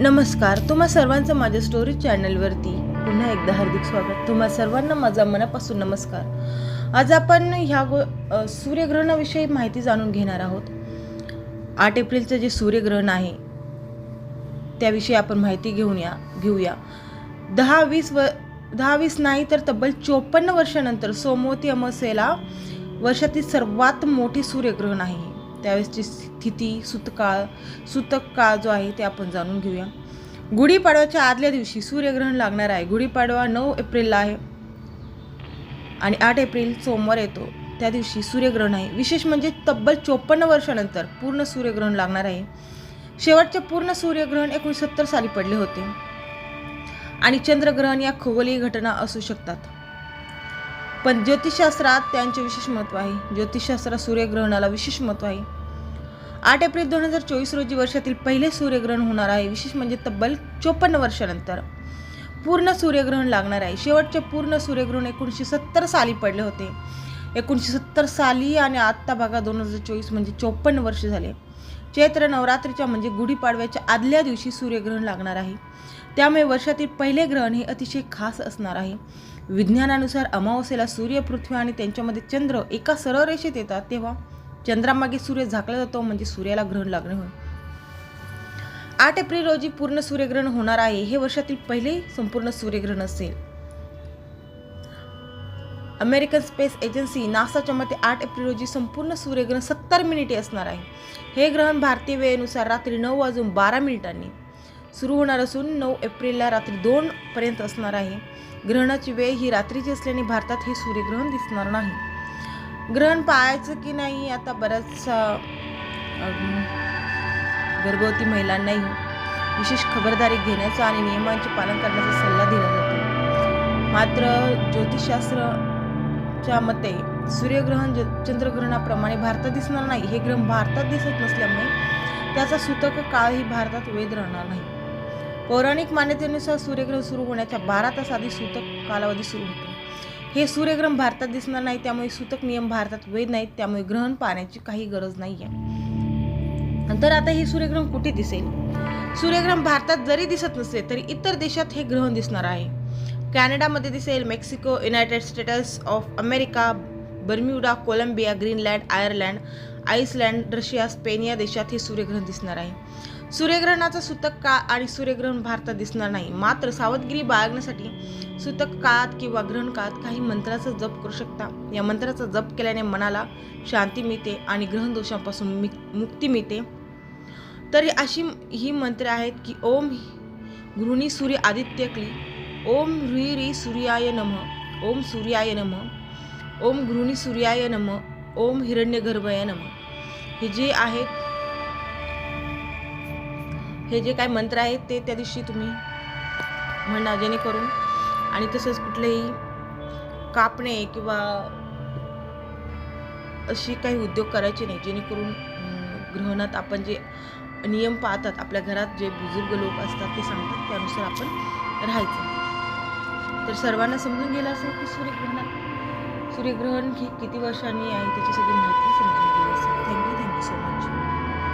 नमस्कार तुम्हा सर्वांचं माझ्या स्टोरी चॅनलवरती पुन्हा एकदा हार्दिक स्वागत. तुम्हा सर्वांना माझा मनापासून नमस्कार. आज आपण ह्या गो सूर्यग्रहणाविषयी माहिती जाणून घेणार आहोत. आठ एप्रिलचं जे सूर्यग्रहण आहे त्याविषयी आपण माहिती घेऊन या घेऊया. दहा वीस व दहा वीस नाही तर तब्बल चोपन्न वर्षानंतर सोमवती अमावस्येला वर्षातील सर्वात मोठे सूर्यग्रहण आहे. त्यावेळेसची स्थिती सुतकाळ सुतक काळ जो आहे ते आपण जाणून घेऊया. गुढीपाडव्याच्या आदल्या दिवशी सूर्यग्रहण लागणार आहे. गुढीपाडवा नऊ एप्रिलला आहे आणि आठ एप्रिल सोमवार येतो. त्या दिवशी सूर्यग्रहण आहे. विशेष म्हणजे तब्बल चोपन्न वर्षानंतर पूर्ण सूर्यग्रहण लागणार आहे. शेवटचे पूर्ण सूर्यग्रहण एकोणीसत्तर साली पडले होते. आणि चंद्रग्रहण या खगोलीय घटना असू शकतात. पण ज्योतिषशास्त्रात त्यांचे विशेष महत्त्व आहे. ज्योतिषशास्त्रात सूर्यग्रहणाला विशेष महत्त्व आहे. आठ एप्रिल दोन हजार चोवीस रोजी वर्षातील पहिले सूर्यग्रहण होणार आहे. विशेष म्हणजे तब्बल चोपन्न वर्षानंतर. पूर्ण सूर्यग्रहण लागणार आहे. शेवटचे पूर्ण सूर्यग्रहण एकोणीसशे सत्तर साली पडले होते. एकोणीसशे सत्तर साली आणि आत्ता बघा दोन हजार चोवीस म्हणजे चोपन्न वर्ष झाले. चैत्र नवरात्रीच्या म्हणजे गुढीपाडव्याच्या आदल्या दिवशी सूर्यग्रहण लागणार आहे. त्यामुळे वर्षातील पहिले ग्रहण हे अतिशय खास असणार आहे. विज्ञानानुसार अमावस्येला सूर्य पृथ्वी आणि त्यांच्यामध्ये चंद्र एका सरळ रेषेत येतात तेव्हा चंद्रामागे सूर्य झाकला जातो म्हणजे सूर्याला ग्रहण लागणे होय. आठ एप्रिल रोजी पूर्ण सूर्यग्रहण होणार आहे. हे वर्षातील पहिले संपूर्ण सूर्यग्रहण असेल. अमेरिकन स्पेस एजन्सी नासाच्या मते आठ एप्रिल रोजी संपूर्ण सूर्यग्रहण सत्तर मिनिटे असणार आहे. हे ग्रहण भारतीय वेळेनुसार रात्री नऊ वाजून बारा मिनिटांनी सुरू होणार असून नऊ एप्रिलला रात्री दोन पर्यंत असणार आहे. ग्रहणाची वेळ ही रात्रीची असल्याने भारतात हे सूर्यग्रहण दिसणार नाही. ग्रहण पाहायचं की नाही आता बऱ्याचशा गर्भवती महिलांनाही विशेष खबरदारी घेण्याचा आणि नियमांचे पालन करण्याचा सल्ला दिला जातो. मात्र ज्योतिषशास्त्रच्या मते सूर्यग्रहण ज- चंद्रग्रहणाप्रमाणे भारतात दिसणार नाही हे ग्रहण भारतात दिसत नसल्यामुळे त्याचा सुतक काळही भारतात वेध राहणार नाही. पौराणिक मान्यतेनुसार सूर्यग्रहण सुरू होण्याच्या बारा तास आधी सूतक कालावधी सुरू होतो. हे सूर्यग्रहण भारतात दिसणार नाही त्यामुळे सूतक नियम भारतात वैध नाहीत त्यामुळे ग्रहण पाहण्याची काही गरज नाही आहे तर आता हे सूर्यग्रहण कुठे दिसेल? सूर्यग्रहण भारतात जरी दिसत नसले तरी इतर देशात हे ग्रहण दिसणार आहे. कॅनडामध्ये दिसेल Mexico United States of America Bermuda Colombia Greenland Ireland Iceland Russia Spain या देशात हे सूर्यग्रहण दिसणार आहे. सूर्यग्रहणाचा सूतक काळ आणि सूर्यग्रहण भारतात दिसणार नाही. मात्र सावधगिरी बाळगण्यासाठी सूतक काळात किंवा ग्रहण काळात काही मंत्राचा जप करू शकता. या मंत्राचा जप केल्याने मनाला शांती मिळते आणि ग्रहण दोषांपासून मि- मुक्ती मिळते. तरी अशी ही मंत्रे आहेत की ओम गृहिणी सूर्य आदित्य क्ली ओम ह्री री सूर्याय नम ओम सूर्याय नम ओम गृहिणी सूर्याय नम ओम हिरण्यगर्भय नम. हे जे आहेत हे जे काय मंत्र आहेत ते त्या दिवशी तुम्ही म्हणा जेणेकरून आणि तसंच कुठलेही कापणे किंवा अशी काही उद्योग करायचे नाही जेणेकरून ग्रहणात आपण जे नियम पाळतात आपल्या घरात जे बुजुर्ग लोक असतात ते सांगतात त्यानुसार आपण राहायचं. तर सर्वांना समजून गेलं असेल की सूर्यग्रहणात सूर्यग्रहण ही किती वर्षांनी आहे त्याची सगळी माहिती समजून गेली असेल.